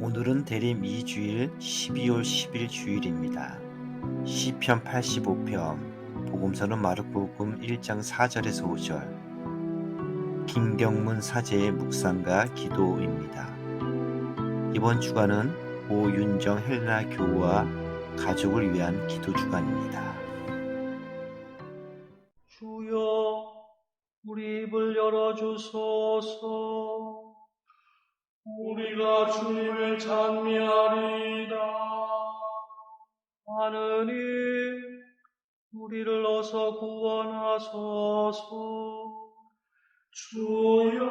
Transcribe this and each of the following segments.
오늘은 대림 2주일 12월 10일 주일입니다. 시편 85편, 복음서는 마르코복음 1장 4절에서 5절, 김경문 사제의 묵상과 기도입니다. 이번 주간은 오윤정 헬나 교우와 가족을 위한 기도 주간입니다. 우리가 주님을 찬미하리이다. 하느님, 우리를 어서 구원하소서. 주여,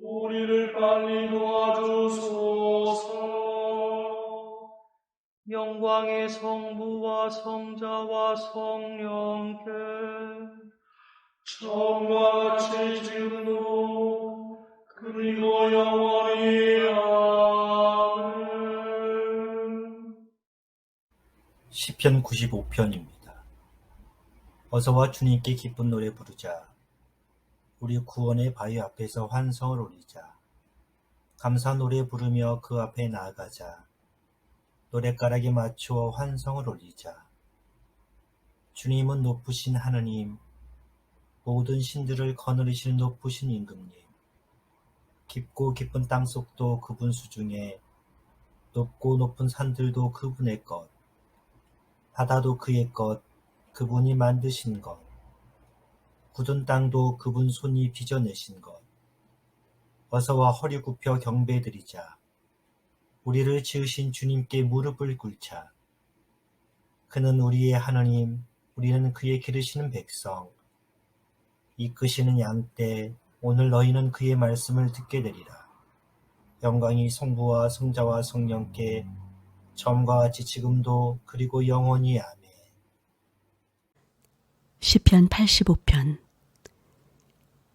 우리를 빨리 도와주소서. 영광의 성부와 성자와 성령께 처음과 같이 지금도 그리고 영원히 시편 95편입니다. 어서와 주님께 기쁜 노래 부르자. 우리 구원의 바위 앞에서 환성을 올리자. 감사 노래 부르며 그 앞에 나아가자. 노랫가락에 맞추어 환성을 올리자. 주님은 높으신 하느님, 모든 신들을 거느리시는 높으신 임금님. 깊고 깊은 땅속도 그분 수중에 높고 높은 산들도 그분의 것. 바다도 그의 것, 그분이 만드신 것. 굳은 땅도 그분 손이 빚어내신 것. 어서와 허리 굽혀 경배드리자. 우리를 지으신 주님께 무릎을 꿇자. 그는 우리의 하나님, 우리는 그의 기르시는 백성. 이끄시는 양떼, 오늘 너희는 그의 말씀을 듣게 되리라. 영광이 성부와 성자와 성령께 처음과 같이 지금도 그리고 영원히 아멘. 시편 85편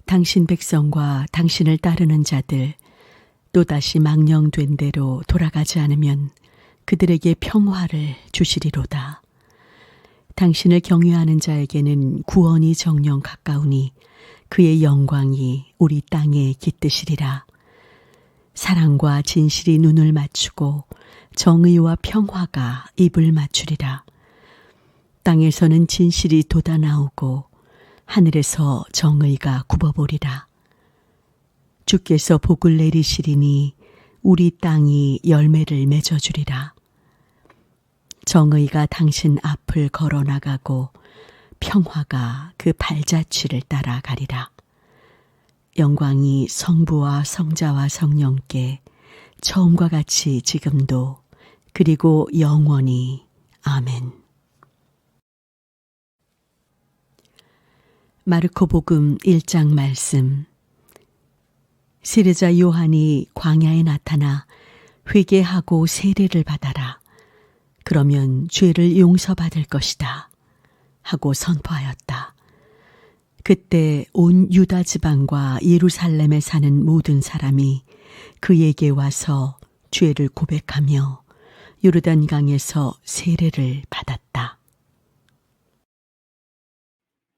당신 백성과 당신을 따르는 자들 또다시 망령된 대로 돌아가지 않으면 그들에게 평화를 주시리로다. 당신을 경외하는 자에게는 구원이 정령 가까우니 그의 영광이 우리 땅에 깃드시리라. 사랑과 진실이 눈을 맞추고 정의와 평화가 입을 맞추리라. 땅에서는 진실이 돋아나오고 하늘에서 정의가 굽어보리라. 주께서 복을 내리시리니 우리 땅이 열매를 맺어주리라. 정의가 당신 앞을 걸어 나가고 평화가 그 발자취를 따라가리라. 영광이 성부와 성자와 성령께 처음과 같이 지금도 그리고 영원히 아멘. 마르코복음 1장 말씀 세례자 요한이 광야에 나타나 회개하고 세례를 받아라. 그러면 죄를 용서받을 것이다. 하고 선포하였다. 그때 온 유다 지방과 예루살렘에 사는 모든 사람이 그에게 와서 죄를 고백하며 요르단 강에서 세례를 받았다.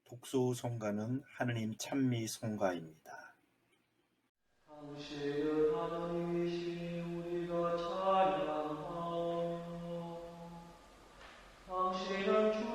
독소 성가는 하느님 찬미 성가입니다. 당신은 우리가 찬양하며 당신은 주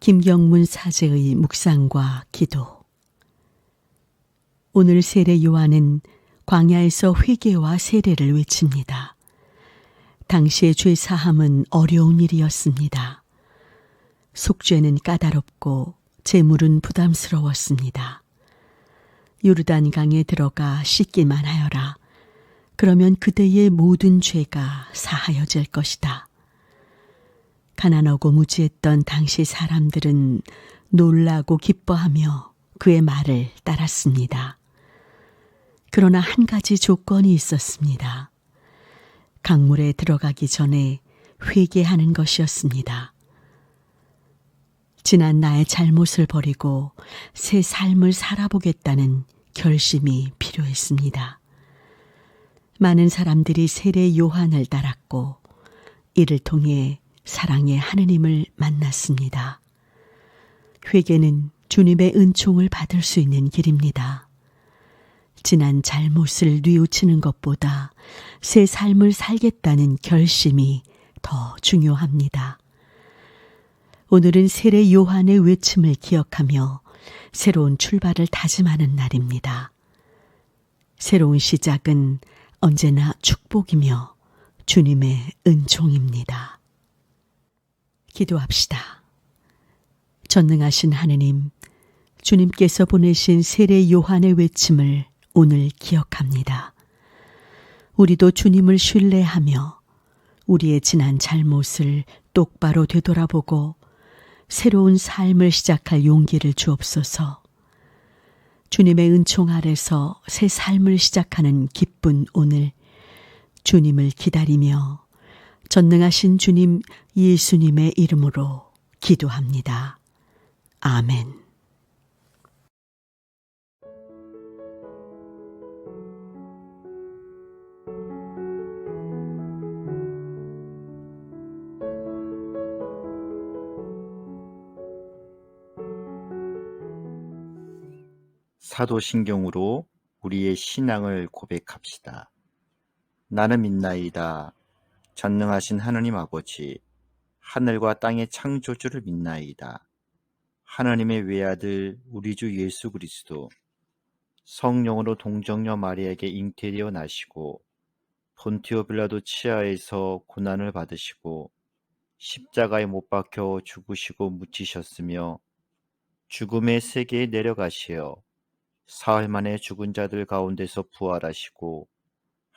김경문 사제의 묵상과 기도. 오늘 세례 요한은 광야에서 회개와 세례를 외칩니다. 당시의 죄 사함은 어려운 일이었습니다. 속죄는 까다롭고 재물은 부담스러웠습니다. 요르단강에 들어가 씻기만 하여라. 그러면 그대의 모든 죄가 사하여질 것이다. 가난하고 무지했던 당시 사람들은 놀라고 기뻐하며 그의 말을 따랐습니다. 그러나 한 가지 조건이 있었습니다. 강물에 들어가기 전에 회개하는 것이었습니다. 지난 나의 잘못을 버리고 새 삶을 살아보겠다는 결심이 필요했습니다. 많은 사람들이 세례 요한을 따랐고 이를 통해 사랑의 하느님을 만났습니다. 회개는 주님의 은총을 받을 수 있는 길입니다. 지난 잘못을 뉘우치는 것보다 새 삶을 살겠다는 결심이 더 중요합니다. 오늘은 세례 요한의 외침을 기억하며 새로운 출발을 다짐하는 날입니다. 새로운 시작은 언제나 축복이며 주님의 은총입니다. 기도합시다. 전능하신 하느님, 주님께서 보내신 세례 요한의 외침을 오늘 기억합니다. 우리도 주님을 신뢰하며 우리의 지난 잘못을 똑바로 되돌아보고 새로운 삶을 시작할 용기를 주옵소서. 주님의 은총 아래서 새 삶을 시작하는 기쁜 오늘 주님을 기다리며 전능하신 주님 예수님의 이름으로 기도합니다. 아멘. 사도신경으로 우리의 신앙을 고백합시다. 나는 믿나이다. 전능하신 하느님 아버지, 하늘과 땅의 창조주를 믿나이다. 하나님의 외아들 우리 주 예수 그리스도, 성령으로 동정녀 마리아에게 잉태되어 나시고 본티오 빌라도 치하에서 고난을 받으시고 십자가에 못 박혀 죽으시고 묻히셨으며 죽음의 세계에 내려가시어 사흘 만에 죽은 자들 가운데서 부활하시고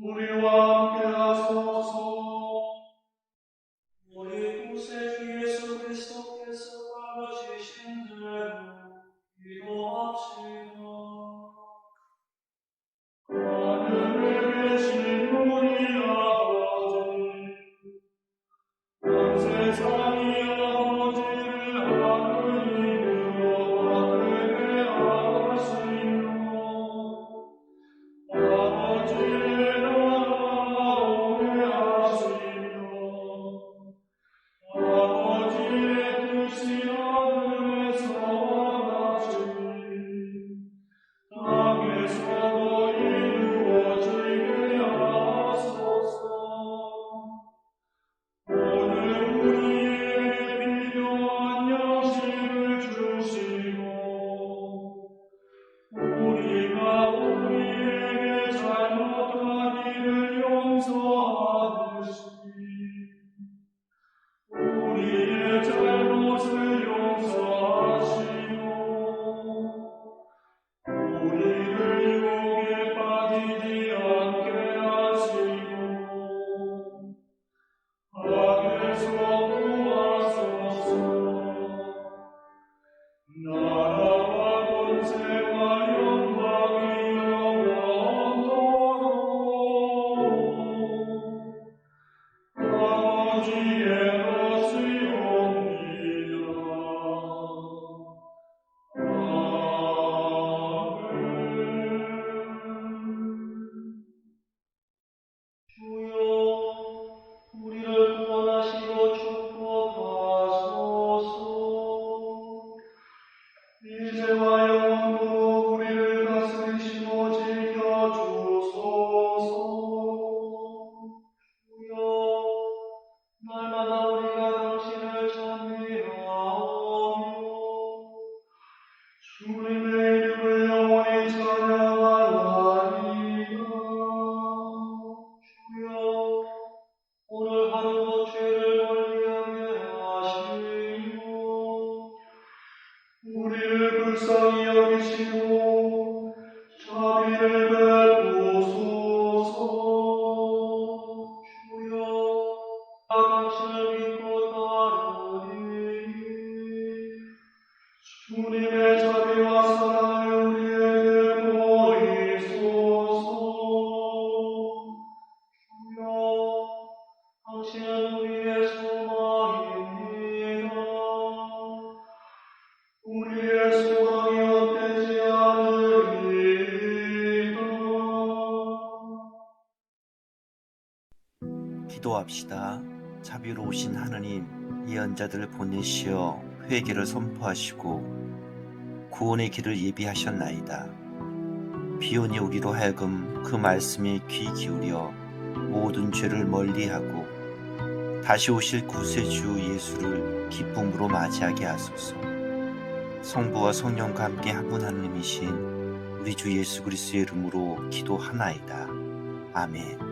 우리와 함께 하소서. 우리 구세주 예수 그리스도께서 알려주신 대로 기도합시다. 자비로우신 하느님, 예언자들을 보내시어 회개를 선포하시고 구원의 길을 예비하셨나이다. 비온이 우리로 하여금 그 말씀에 귀 기울여 모든 죄를 멀리하고 다시 오실 구세주 예수를 기쁨으로 맞이하게 하소서. 성부와 성령과 함께 한 분 하느님이신 우리 주 예수 그리스도의 이름으로 기도하나이다. 아멘.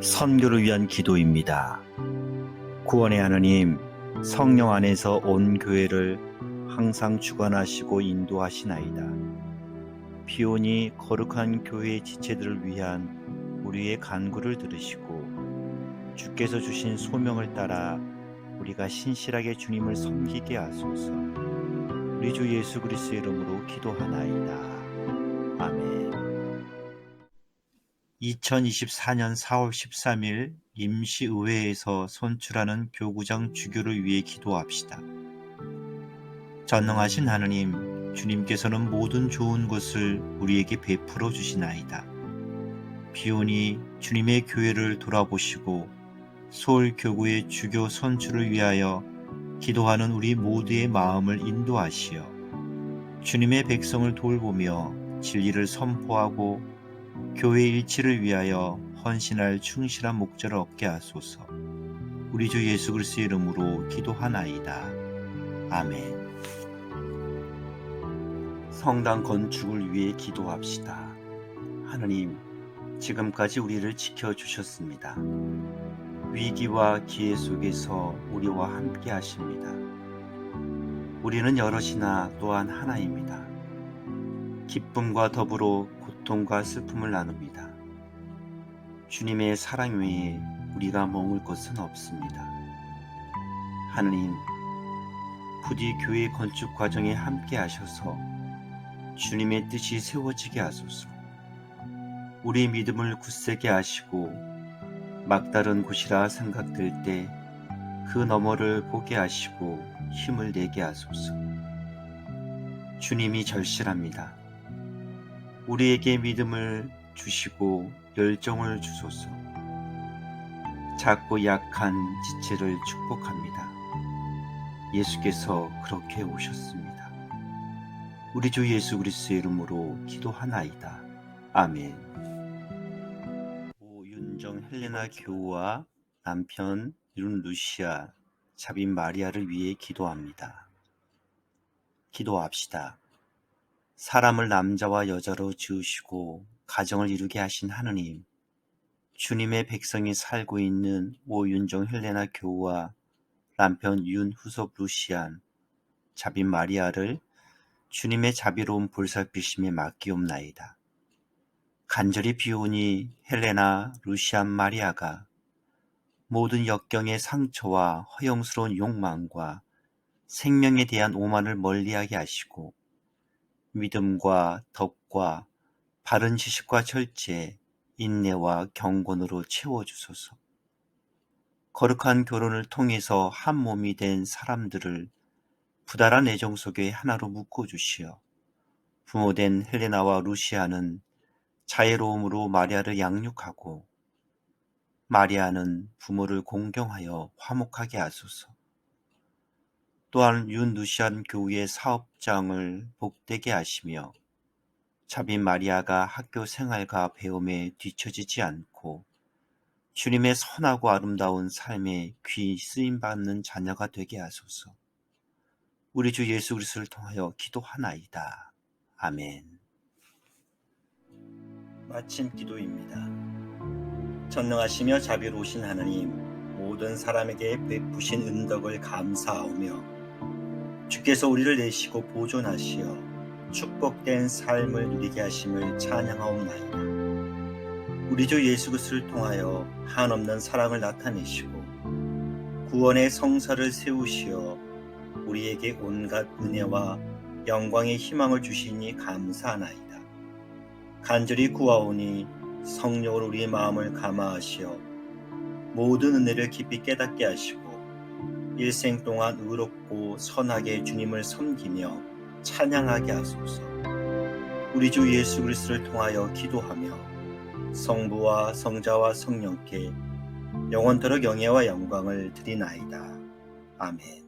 선교를 위한 기도입니다. 구원의 하느님, 성령 안에서 온 교회를 항상 주관하시고 인도하시나이다. 비오니 거룩한 교회의 지체들을 위한 우리의 간구를 들으시고 주께서 주신 소명을 따라 우리가 신실하게 주님을 섬기게 하소서. 우리 주 예수 그리스도의 이름으로 기도하나이다. 아멘. 2024년 4월 13일 임시의회에서 선출하는 교구장 주교를 위해 기도합시다. 전능하신 하느님, 주님께서는 모든 좋은 것을 우리에게 베풀어 주시나이다. 비오니 주님의 교회를 돌아보시고 서울 교구의 주교 선출을 위하여 기도하는 우리 모두의 마음을 인도하시어 주님의 백성을 돌보며 진리를 선포하고 교회 일치를 위하여 헌신할 충실한 목자를 얻게 하소서. 우리 주 예수 그리스도의 이름으로 기도하나이다. 아멘. 성당 건축을 위해 기도합시다. 하느님, 지금까지 우리를 지켜 주셨습니다. 위기와 기회 속에서 우리와 함께 하십니다. 우리는 여럿이나 또한 하나입니다. 기쁨과 더불어 고통과 슬픔을 나눕니다. 주님의 사랑 외에 우리가 머물 것은 없습니다. 하느님, 부디 교회 건축 과정에 함께 하셔서 주님의 뜻이 세워지게 하소서. 우리 믿음을 굳세게 하시고 막다른 곳이라 생각될 때 그 너머를 보게 하시고 힘을 내게 하소서. 주님이 절실합니다. 우리에게 믿음을 주시고 열정을 주소서. 작고 약한 지체를 축복합니다. 예수께서 그렇게 오셨습니다. 우리 주 예수 그리스도의 이름으로 기도하나이다. 아멘. 오윤정 헬레나 교우와 남편 윤 루시아 자빈 마리아를 위해 기도합니다. 기도합시다. 사람을 남자와 여자로 지으시고 가정을 이루게 하신 하느님, 주님의 백성이 살고 있는 오윤정 헬레나 교우와 남편 윤후섭 루시안, 자빈 마리아를 주님의 자비로운 볼살피심에 맡기옵나이다. 간절히 비오니 헬레나 루시안 마리아가 모든 역경의 상처와 허영스러운 욕망과 생명에 대한 오만을 멀리하게 하시고 믿음과 덕과 바른 지식과 절제, 인내와 경건으로 채워주소서. 거룩한 결혼을 통해서 한 몸이 된 사람들을 부달한 애정 속에 하나로 묶어 주시어 부모된 헬레나와 루시아는 자애로움으로 마리아를 양육하고 마리아는 부모를 공경하여 화목하게 하소서. 또한 윤 루시안 교우의 사업장을 복되게 하시며 자빈 마리아가 학교 생활과 배움에 뒤처지지 않고 주님의 선하고 아름다운 삶에 귀 쓰임 받는 자녀가 되게 하소서. 우리 주 예수 그리스도를 통하여 기도하나이다. 아멘. 마침 기도입니다. 전능하시며 자비로우신 하나님, 모든 사람에게 베푸신 은덕을 감사하오며 주께서 우리를 내시고 보존하시어 축복된 삶을 누리게 하심을 찬양하옵나이다. 우리 주 예수 그리스도를 통하여 한없는 사랑을 나타내시고 구원의 성사를 세우시어 우리에게 온갖 은혜와 영광의 희망을 주시니 감사하나이다. 간절히 구하오니 성령으로 우리의 마음을 감화하시어 모든 은혜를 깊이 깨닫게 하시고 일생 동안 의롭고 선하게 주님을 섬기며 찬양하게 하소서. 우리 주 예수 그리스도를 통하여 기도하며 성부와 성자와 성령께 영원토록 영예와 영광을 드리나이다. 아멘.